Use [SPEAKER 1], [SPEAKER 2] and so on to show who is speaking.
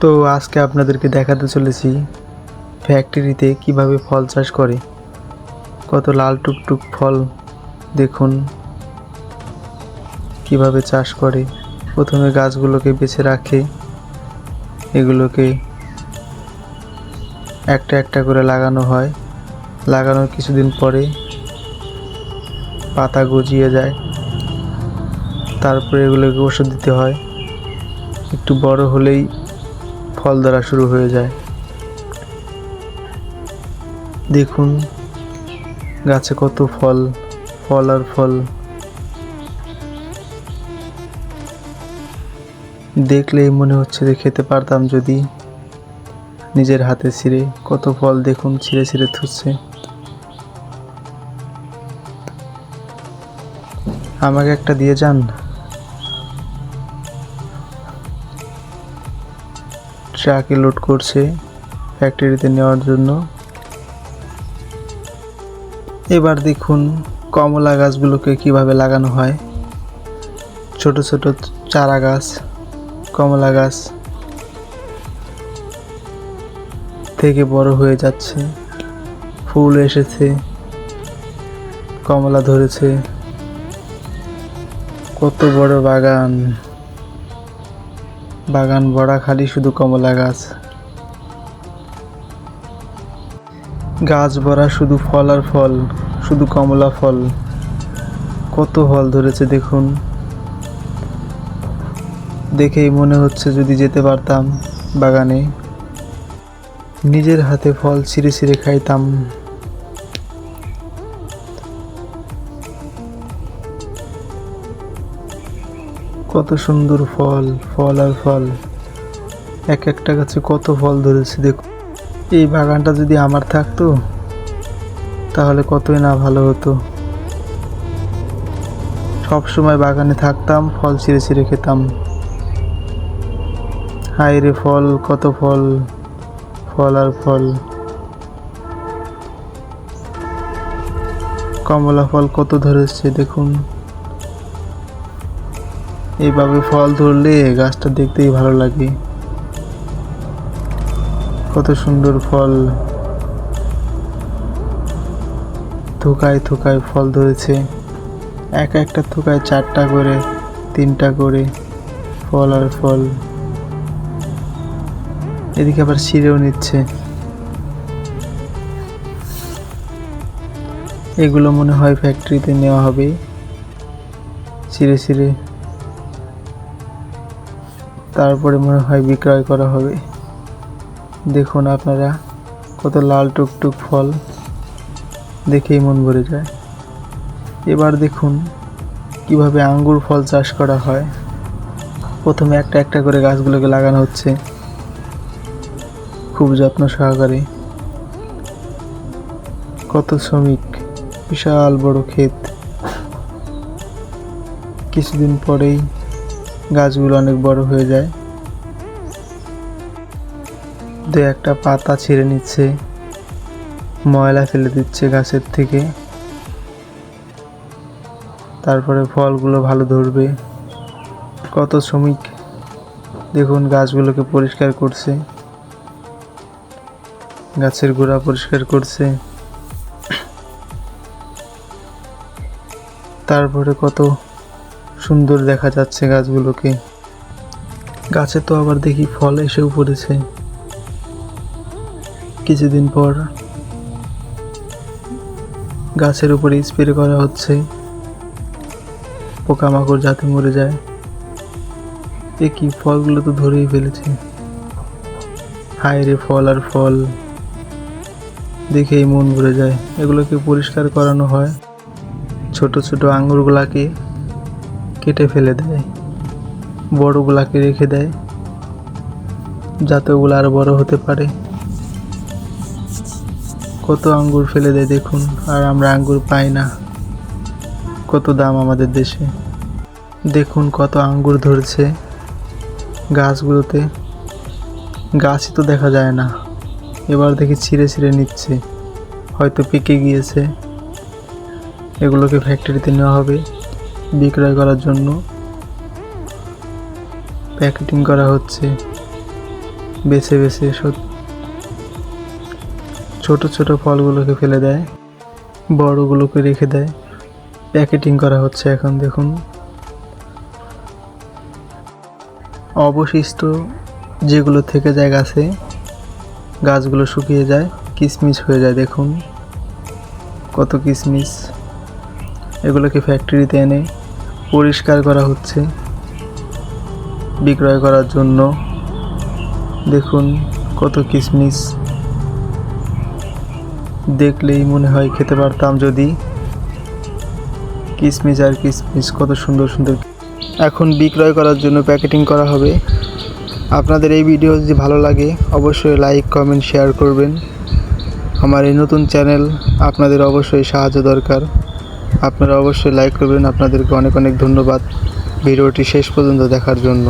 [SPEAKER 1] তো আজকে আপনাদেরকে দেখাতে চলেছি ফ্যাক্টরিতে কীভাবে ফল চাষ করে। কত লাল টুকটুক ফল, দেখুন। কীভাবে চাষ করে, প্রথমে গাছগুলোকে বেছে রাখে। এগুলোকে একটা একটা করে লাগানো হয়। লাগানোর কিছুদিন পরে পাতা গজিয়ে যায়। তারপরে এগুলোকে ওষুধ দিতে হয়। একটু বড় হলেই ফল ধরা শুরু হয়ে যায়। দেখুন, গাছে কত ফল ফল আর ফল। দেখলেই মনে হচ্ছে যে খেতে পারতাম যদি নিজের হাতে ছিঁড়ে। কত ফল দেখুন ছিঁড়ে ছিঁড়ে থুচ্ছে আমাকে একটা দিয়ে যান। ট্রাকে লোড করছে ফ্যাক্টরিতে নেওয়ার জন্য। এবার দেখুন কমলা গাছগুলোকে কীভাবে লাগানো হয়। ছোট ছোট চারা গাছ, কমলা গাছ থেকে বড় হয়ে যাচ্ছে। ফুল এসেছে, কমলা ধরেছে। কত বড় বাগান। বাগান ভরা খালি শুধু কমলা গাছ। গাছ ভরা শুধু ফল আর ফল, শুধু কমলা ফল। কত ফল ধরেছে দেখুন। দেখেই মনে হচ্ছে যদি যেতে পারতাম বাগানে। নিজের হাতে ফল ছিঁড়ে ছিঁড়ে খাইতাম। কত সুন্দর ফল ফল আর ফল। এক একটা গাছে কত ফল ধরেছে দেখুন এই বাগানটা যদি আমার থাকতো, তাহলে কতই না ভালো হতো। সব সময় বাগানে থাকতাম, ফল ছিঁড়ে ছিঁড়ে খেতাম। হাই রে ফল, কত ফল ফল আর ফল। কমলা ফল কত ধরেছে দেখুন। এইভাবে ফল ধরলে গাছটা দেখতেই ভালো লাগে। কত সুন্দর ফল। থোকায় থোকায় ফল ধরেছে। এক একটা থোকায় চারটা করে, তিনটা করে ফল আর ফল। এদিকে আবার ছিঁড়েও নিচ্ছে। এগুলো মনে হয় ফ্যাক্টরিতে নেওয়া হবে। ছিঁড়ে ছিঁড়ে তারপরে মনে হয় বিক্রয় করা হবে। দেখুন আপনারা, কত লাল টুকটুক ফল দেখেই মন ভরে যায়। এবার দেখুন কীভাবে আঙ্গুর ফল চাষ করা হয়। প্রথমে একটা একটা করে গাছগুলোকে লাগানো হচ্ছে। খুব যত্ন সহকারে। কত শ্রমিক, বিশাল বড় ক্ষেত। কিছুদিন পরেই গাছগুলো অনেক বড় হয়ে যায়। দু একটা পাতা ছিঁড়ে নিচ্ছে, ময়লা ফেলে দিচ্ছে গাছের থেকে। তারপরে ফলগুলো ভালো ধরবে। কত শ্রমিক, দেখুন গাছগুলোকে পরিষ্কার করছে। গাছের গোড়া পরিষ্কার করছে। তারপরে কত সুন্দর দেখা যাচ্ছে গাছগুলোকে। গাছে তো আবার দেখি ফল এসেও পড়েছে কিছুদিন পর গাছের উপরে স্প্রে করা হচ্ছে। পোকামাকড় যাতে মরে যায়। এ কি, ফলগুলো তো ধরেই ফেলেছে। হায় রে ফল আর ফল। দেখেই মন ভরে যায়। এগুলোকে পরিষ্কার করানো হয়। ছোট ছোট আঙুরগুলাকে কেটে ফেলে দেয়, বড়গুলাকে রেখে দেয় যাতে ওগুলো আরও বড় হতে পারে। কত আঙ্গুর ফেলে দেয় দেখুন, আর আমরা আঙ্গুর পাই না। কত দাম আমাদের দেশে। দেখুন কত আঙ্গুর ধরছে গাছগুলোতে। গাছই তো দেখা যায় না। এবার দেখি ছিঁড়ে ছিঁড়ে নিচ্ছে। হয়তো পেকে গিয়েছে। এগুলোকে ফ্যাক্টরিতে নেওয়া হবে। বিক্রয় করার জন্য প্যাকেটিং করা হচ্ছে। বেছে বেছে ছোট ছোট ফলগুলোকে ফেলে দেয়, বড়গুলোকে রেখে দেয়। প্যাকেটিং করা হচ্ছে এখন, দেখুন। অবশিষ্ট যেগুলো থেকে যায় গাছে, গাছগুলো শুকিয়ে যায়, কিসমিস হয়ে যায়, দেখুন। কত কিসমিস। এগুলোকে ফ্যাক্টরিতে এনে পরিষ্কার করা হচ্ছে। বিক্রয় করার জন্য। দেখুন কত কিসমিস। দেখলেই মনে হয় খেতে পারতাম যদি। কিসমিস আর কিসমিস কত সুন্দর সুন্দর। এখন বিক্রয় করার জন্য প্যাকেটিং করা হবে। আপনাদের এই ভিডিও যদি ভালো লাগে, অবশ্যই লাইক, কমেন্ট, শেয়ার করবেন। আমার এই নতুন চ্যানেল আপনাদের অবশ্যই সাহায্য দরকার। আপনারা অবশ্যই লাইক করবেন। আপনাদেরকে অনেক অনেক ধন্যবাদ। ভিডিওটি শেষ পর্যন্ত দেখার জন্য।